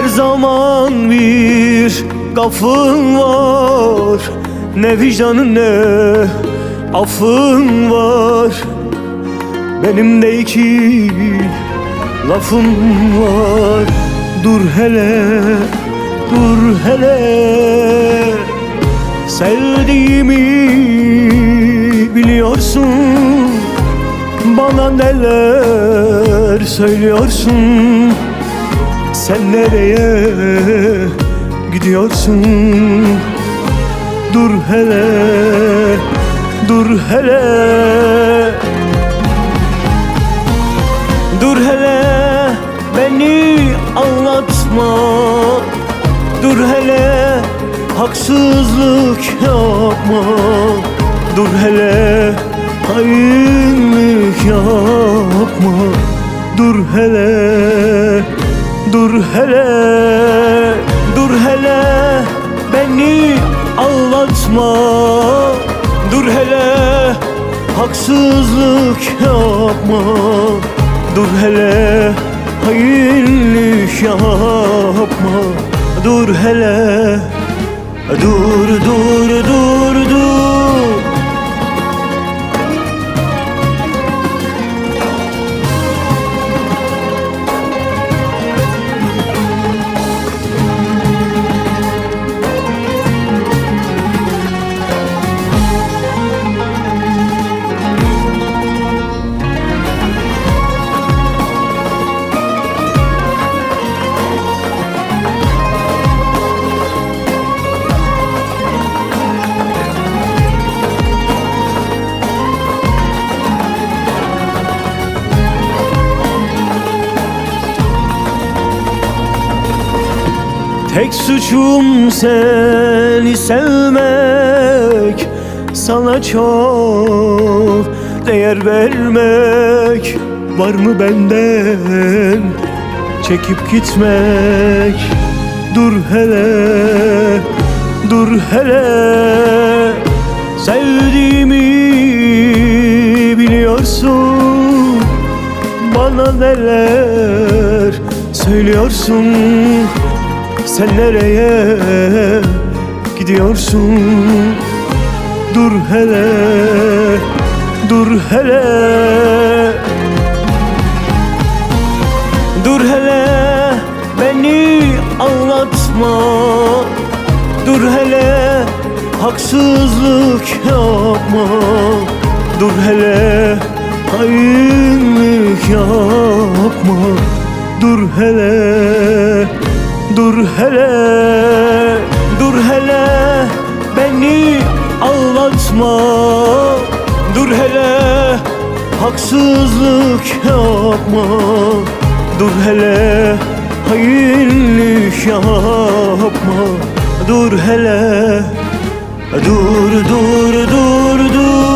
Her zaman bir gafın var. Ne vicdanın ne affın var. Benim de iki lafım var. Dur hele, dur hele. Sevdiğimi biliyorsun. Bana neler söylüyorsun Sen nereye gidiyorsun? Dur hele, dur hele. Dur hele beni anlatma. Dur hele haksızlık yapma. Dur hele hainlik yapma. Dur hele, dur hele, dur hele Beni ağlatma Dur hele haksızlık yapma. Dur hele hainlik yapma. Dur hele dur dur dur Tek suçum seni sevmek Sana çok değer vermek. Var mı benden çekip gitmek? Dur hele, dur hele. Sevdiğimi biliyorsun Bana neler söylüyorsun sen nereye gidiyorsun? Dur hele, dur hele. Dur hele beni anlatma. Dur hele haksızlık yapma. Dur hele hainlik yapma. Dur hele Dur hele, dur hele beni ağlatma Dur hele haksızlık yapma. Dur hele hainlik yapma. Dur hele, dur dur dur dur